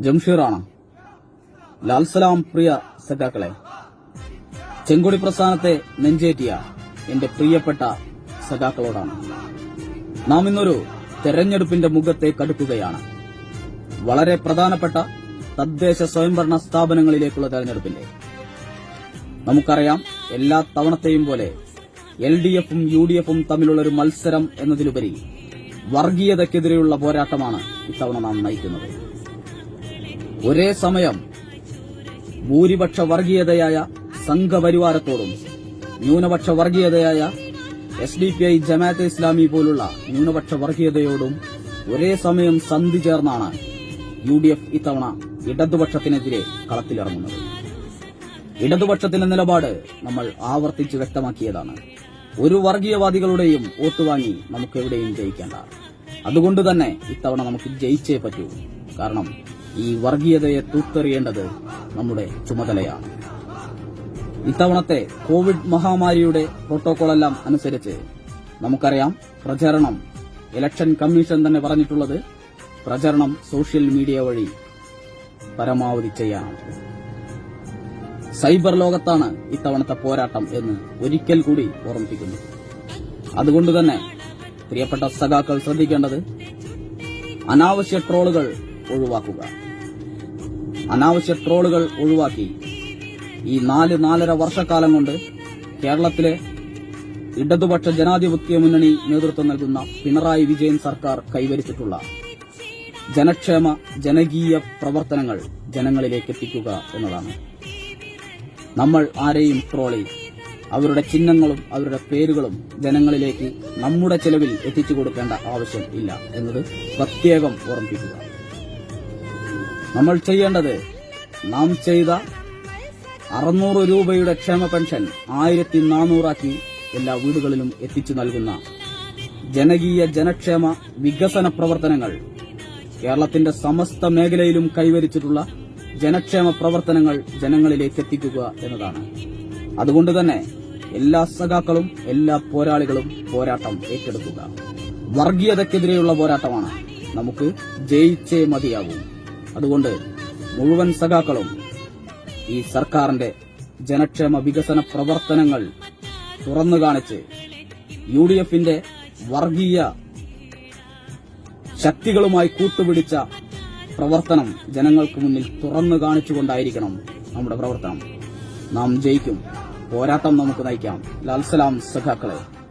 ജംഷീറാണ്. ലാൽസലാം പ്രിയ സഖാക്കളെ ചെങ്കൊടി പ്രസ്ഥാനത്തെ നെഞ്ചേറ്റിയ എന്റെ പ്രിയപ്പെട്ട സഖാക്കളോടാണ്. നാം ഇന്നൊരു തെരഞ്ഞെടുപ്പിന്റെ മുഖത്തെ കടുക്കുകയാണ്. വളരെ പ്രധാനപ്പെട്ട തദ്ദേശ സ്വയംഭരണ സ്ഥാപനങ്ങളിലേക്കുള്ള തെരഞ്ഞെടുപ്പിന്റെ. നമുക്കറിയാം എല്ലാ തവണത്തെയും പോലെ എൽ ഡി എഫും യു ഡി എഫും തമ്മിലുള്ള ഒരു മത്സരം എന്നതിലുപരി വർഗീയതയ്ക്കെതിരെയുള്ള പോരാട്ടമാണ് ഇത്തവണ നാം നയിക്കുന്നത്. ഒരേ സമയം ഭൂരിപക്ഷ വർഗീയതയായ സംഘപരിവാരത്തോടും ന്യൂനപക്ഷ വർഗീയതയായ S D P I Jamaat-e Islami പോലുള്ള ന്യൂനപക്ഷ വർഗീയതയോടും ഒരേ സമയം സന്ധി ചേർന്നാണ് യു ഡി എഫ് ഇത്തവണ ഇടതുപക്ഷത്തിനെതിരെ കളത്തിലിറങ്ങുന്നത്. ഇടതുപക്ഷത്തിന്റെ നിലപാട് നമ്മൾ ആവർത്തിച്ച് വ്യക്തമാക്കിയതാണ്. ഒരു വർഗീയവാദികളുടെയും വോട്ട് വാങ്ങി നമുക്ക് എവിടെയും ജയിക്കേണ്ട. അതുകൊണ്ട് തന്നെ ഇത്തവണ നമുക്ക് ജയിച്ചേ പറ്റൂ. കാരണം ഈ വർഗീയതയെ തൂത്തെറിയേണ്ടത് നമ്മുടെ ചുമതലയാണ്. ഇത്തവണത്തെ കോവിഡ് മഹാമാരിയുടെ പ്രോട്ടോകോളെല്ലാം അനുസരിച്ച് നമുക്കറിയാം പ്രചരണം ഇലക്ഷൻ കമ്മീഷൻ തന്നെ പറഞ്ഞിട്ടുള്ളത് പ്രചരണം സോഷ്യൽ മീഡിയ വഴി പരമാവധി ചെയ്യാനാണ് സൈബർ ലോകത്താണ് ഇത്തവണത്തെ പോരാട്ടം എന്ന് ഒരിക്കൽ കൂടി ഓർമ്മിപ്പിക്കുന്നു. അതുകൊണ്ട് തന്നെ പ്രിയപ്പെട്ട സഖാക്കൾ ശ്രദ്ധിക്കേണ്ടത് അനാവശ്യ ട്രോളുകൾ ഒഴിവാക്കുക. അനാവശ്യ ട്രോളുകൾ ഒഴിവാക്കി. ഈ നാല് നാലര വർഷക്കാലം കൊണ്ട് കേരളത്തിലെ ഇടതുപക്ഷ ജനാധിപത്യ മുന്നണി നേതൃത്വം നൽകുന്ന പിണറായി വിജയൻ സർക്കാർ കൈവരിച്ചിട്ടുള്ള ജനക്ഷേമ ജനകീയ പ്രവർത്തനങ്ങൾ ജനങ്ങളിലേക്ക് എത്തിക്കുക എന്നതാണ്. നമ്മൾ ആരെയും ട്രോളി അവരുടെ ചിഹ്നങ്ങളും അവരുടെ പേരുകളും ജനങ്ങളിലേക്ക് നമ്മുടെ ചെലവിൽ എത്തിച്ചു കൊടുക്കേണ്ട ആവശ്യം ഇല്ല എന്നത് പ്രത്യേകം ഓർമ്മിപ്പിക്കുക. നമ്മൾ ചെയ്യേണ്ടത് നാം ചെയ്ത അറുന്നൂറ് രൂപയുടെ ക്ഷേമ പെൻഷൻ ആയിരത്തി നാനൂറാക്കി എല്ലാ വീടുകളിലും എത്തിച്ചു നൽകുന്ന ജനകീയ ജനക്ഷേമ വികസന പ്രവർത്തനങ്ങൾ കേരളത്തിന്റെ സമസ്ത മേഖലയിലും കൈവരിച്ചിട്ടുള്ള ജനക്ഷേമ പ്രവർത്തനങ്ങൾ ജനങ്ങളിലേക്ക് എത്തിക്കുക എന്നതാണ്. അതുകൊണ്ട് തന്നെ എല്ലാ സഖാക്കളും എല്ലാ പോരാളികളും പോരാട്ടം ഏറ്റെടുക്കുക. വർഗീയതയ്ക്കെതിരെയുള്ള പോരാട്ടമാണ്. നമുക്ക് ജയിച്ചേ മതിയാകൂ അതുകൊണ്ട് മുഴുവൻ സഖാക്കളും ഈ സർക്കാരിന്റെ ജനക്ഷേമ വികസന പ്രവർത്തനങ്ങൾ തുറന്നു കാണിച്ച് യു ഡി എഫിന്റെ വർഗീയ ശക്തികളുമായി കൂട്ടുപിടിച്ച പ്രവർത്തനം ജനങ്ങൾക്ക് മുന്നിൽ തുറന്നു കാണിച്ചുകൊണ്ടായിരിക്കണം നമ്മുടെ പ്രവർത്തനം. നാം ജയിക്കും. പോരാട്ടം നമുക്ക് നയിക്കാം. ലാൽസലാം സഖാക്കളെ.